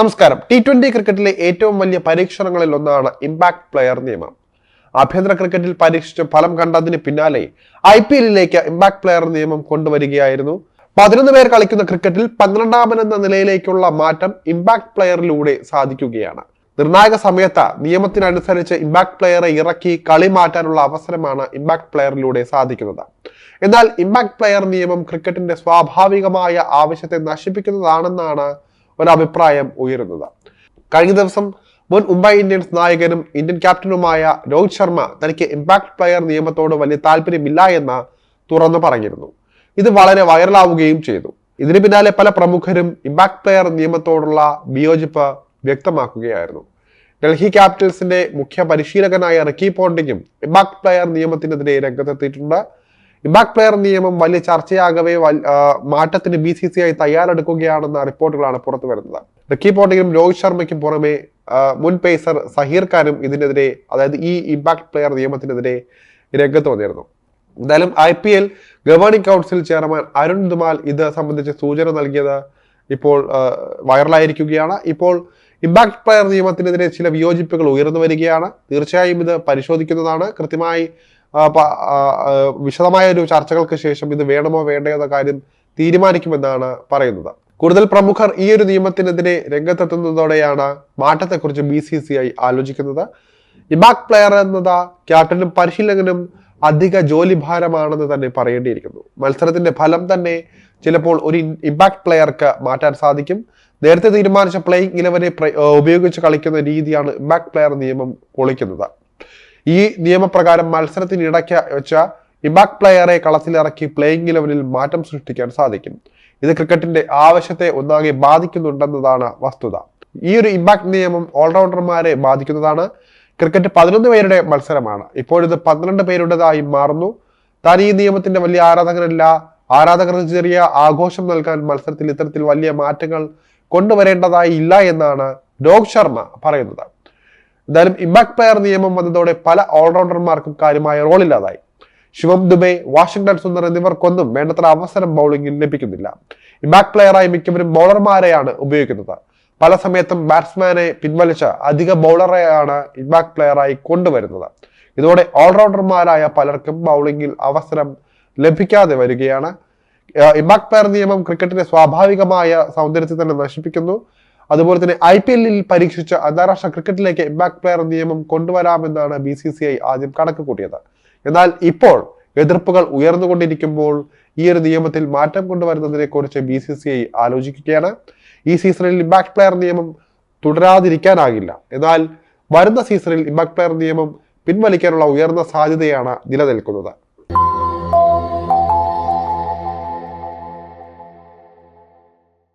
നമസ്കാരം. T twenty ക്രിക്കറ്റിലെ ഏറ്റവും വലിയ പരീക്ഷണങ്ങളിൽ ഒന്നാണ് ഇമ്പാക്ട് പ്ലെയർ നിയമം. ആഭ്യന്തര ക്രിക്കറ്റിൽ പരീക്ഷിച്ച് ഫലം കണ്ടതിന് പിന്നാലെ ഐ പി എല്ലിലേക്ക് ഇമ്പാക്ട് പ്ലെയർ നിയമം കൊണ്ടുവരികയായിരുന്നു. പതിനൊന്ന് പേർ കളിക്കുന്ന ക്രിക്കറ്റിൽ പന്ത്രണ്ടാമൻ എന്ന നിലയിലേക്കുള്ള മാറ്റം ഇമ്പാക്ട് പ്ലെയറിലൂടെ സാധിക്കുകയാണ്. നിർണായക സമയത്ത് നിയമത്തിനനുസരിച്ച് ഇമ്പാക്ട് പ്ലെയറെ ഇറക്കി കളി മാറ്റാനുള്ള അവസരമാണ് ഇമ്പാക്ട് പ്ലെയറിലൂടെ സാധിക്കുന്നത്. എന്നാൽ ഇമ്പാക്ട് പ്ലെയർ നിയമം ക്രിക്കറ്റിന്റെ സ്വാഭാവികമായ ആവശ്യത്തെ നശിപ്പിക്കുന്നതാണെന്നാണ് ഒരു അഭിപ്രായം ഉയരുന്നത് കഴിഞ്ഞ ദിവസം മുൻ മുംബൈ ഇന്ത്യൻസ് നായകനും ഇന്ത്യൻ ക്യാപ്റ്റനുമായ രോഹിത് ശർമ്മ തനിക്ക് ഇമ്പാക്ട് പ്ലെയർ നിയമത്തോട് വലിയ താല്പര്യമില്ല എന്ന് തുറന്നു പറഞ്ഞിരുന്നു. ഇത് വളരെ വൈറലാവുകയും ചെയ്തു. ഇതിന് പിന്നാലെ പല പ്രമുഖരും ഇമ്പാക്ട് പ്ലെയർ നിയമത്തോടുള്ള വിയോജിപ്പ് വ്യക്തമാക്കുകയായിരുന്നു. ഡൽഹി ക്യാപിറ്റൽസിന്റെ മുഖ്യ പരിശീലകനായ റിക്കി പോണ്ടിങ്ങും ഇമ്പാക്ട് പ്ലെയർ നിയമത്തിനെതിരെ രംഗത്തെത്തിയിട്ടുണ്ട്. ഇമ്പാക്ട് പ്ലെയർ നിയമം വലിയ ചർച്ചയാകവേ മാറ്റത്തിന് ബി സി സി ഐ തയ്യാറെടുക്കുകയാണെന്ന റിപ്പോർട്ടുകളാണ് പുറത്തു വരുന്നത്. റിക്കി പോട്ടിങ്ങിനും രോഹിത് ശർമ്മയ്ക്കും പുറമെ മുൻ പേസർ സഹീർ ഖാനും ഇതിനെതിരെ അതായത് ഈ ഇമ്പാക്ട് പ്ലെയർ നിയമത്തിനെതിരെ രംഗത്ത് വന്നിരുന്നു. എന്തായാലും I P L governing council chairman Arun Dhumal ഇത് സംബന്ധിച്ച് സൂചന നൽകിയത് ഇപ്പോൾ വൈറലായിരിക്കുകയാണ് ഇപ്പോൾ ഇമ്പാക്ട് പ്ലെയർ നിയമത്തിനെതിരെ ചില വിയോജിപ്പുകൾ ഉയർന്നു വരികയാണ്. തീർച്ചയായും ഇത് പരിശോധിക്കുന്നതാണ്. കൃത്യമായി വിശദമായ ഒരു ചർച്ചകൾക്ക് ശേഷം ഇത് വേണമോ വേണ്ടയോ എന്ന കാര്യം തീരുമാനിക്കുമെന്നാണ് പറയുന്നത്. കൂടുതൽ പ്രമുഖർ ഈ ഒരു നിയമത്തിനെതിരെ രംഗത്തെത്തുന്നതോടെയാണ് മാറ്റത്തെക്കുറിച്ച് ബി സി സി ഐ ആലോചിക്കുന്നത്. ഇബാക് പ്ലെയർ എന്നത് ക്യാപ്റ്റനും പരിശീലകനും അധിക ജോലി ഭാരമാണെന്ന് തന്നെ പറയേണ്ടിയിരിക്കുന്നു. മത്സരത്തിന്റെ ഫലം തന്നെ ചിലപ്പോൾ ഒരു ഇമ്പാക്ട് പ്ലെയർക്ക് മാറ്റാൻ സാധിക്കും. നേരത്തെ തീരുമാനിച്ച പ്ലേയിങ് ഇലവനെ ഉപയോഗിച്ച് കളിക്കുന്ന രീതിയാണ് ഇമ്പാക്ട് പ്ലെയർ നിയമം പൊളിക്കുന്നത്. ഈ നിയമപ്രകാരം മത്സരത്തിനിടയ്ക്ക് വെച്ച ഇബാക് പ്ലെയറെ കളത്തിലിറക്കി പ്ലേയിങ് ലെവലിൽ മാറ്റം സൃഷ്ടിക്കാൻ സാധിക്കും. ഇത് ക്രിക്കറ്റിന്റെ ആവശ്യത്തെ ഒന്നാകെ ബാധിക്കുന്നുണ്ടെന്നതാണ് വസ്തുത. ഈ ഒരു ഇമ്പാക്ട് നിയമം ഓൾറൗണ്ടർമാരെ ബാധിക്കുന്നതാണ്. ക്രിക്കറ്റ് പതിനൊന്ന് പേരുടെ മത്സരമാണ്. ഇപ്പോഴിത് പന്ത്രണ്ട് പേരുടേതായി മാറുന്നു. താൻ ഈ നിയമത്തിന്റെ വലിയ ആരാധകനല്ല. ആരാധകർക്ക് ചെറിയ ആഘോഷം നൽകാൻ മത്സരത്തിൽ ഇത്തരത്തിൽ വലിയ മാറ്റങ്ങൾ കൊണ്ടുവരേണ്ടതായി ഇല്ല എന്നാണ് രോഹിത് ശർമ്മ പറയുന്നത്. എന്തായാലും ഇമ്പാക്ട് പ്ലെയർ നിയമം വന്നതോടെ പല ഓൾറൗണ്ടർമാർക്കും കാര്യമായ റോളില്ലാതായി ശിവം ദുബെ വാഷിംഗ്ടൺ സുന്ദർ എന്നിവർക്കൊന്നും വേണ്ടത്ര അവസരം ബൗളിംഗിൽ ലഭിക്കുന്നില്ല. ഇമ്പാക്ട് പ്ലെയറായി മിക്കവരും ബൗളർമാരെയാണ് ഉപയോഗിക്കുന്നത്. പല സമയത്തും ബാറ്റ്സ്മാനെ പിൻവലിച്ച അധിക ബൗളറെയാണ് ഇമ്പാക്ട് പ്ലെയറായി കൊണ്ടുവരുന്നത്. ഇതോടെ ഓൾറൗണ്ടർമാരായ പലർക്കും ബൗളിംഗിൽ അവസരം ലഭിക്കാതെ വരികയാണ്. ഇമ്പാക്ട് പ്ലെയർ നിയമം ക്രിക്കറ്റിന്റെ സ്വാഭാവികമായ സൗന്ദര്യത്തെ തന്നെ നശിപ്പിക്കുന്നു. അതുപോലെ തന്നെ ഐ പി എല്ലിൽ പരീക്ഷിച്ച് അന്താരാഷ്ട്ര ക്രിക്കറ്റിലേക്ക് ഇമ്പാക്ട് പ്ലെയർ നിയമം കൊണ്ടുവരാമെന്നാണ് ബി സി സി ഐ ആദ്യം കണക്ക് കൂട്ടിയത് എന്നാൽ ഇപ്പോൾ എതിർപ്പുകൾ ഉയർന്നുകൊണ്ടിരിക്കുമ്പോൾ ഈ ഒരു നിയമത്തിൽ മാറ്റം കൊണ്ടുവരുന്നതിനെ കുറിച്ച് ബി സി സി ഐ ആലോചിക്കുകയാണ്. ഈ സീസണിൽ ഇമ്പാക്ട് പ്ലെയർ നിയമം തുടരാതിരിക്കാനാകില്ല. എന്നാൽ വരുന്ന സീസണിൽ ഇമ്പാക്ട് പ്ലെയർ നിയമം പിൻവലിക്കാനുള്ള ഉയർന്ന സാധ്യതയാണ് നിലനിൽക്കുന്നത്.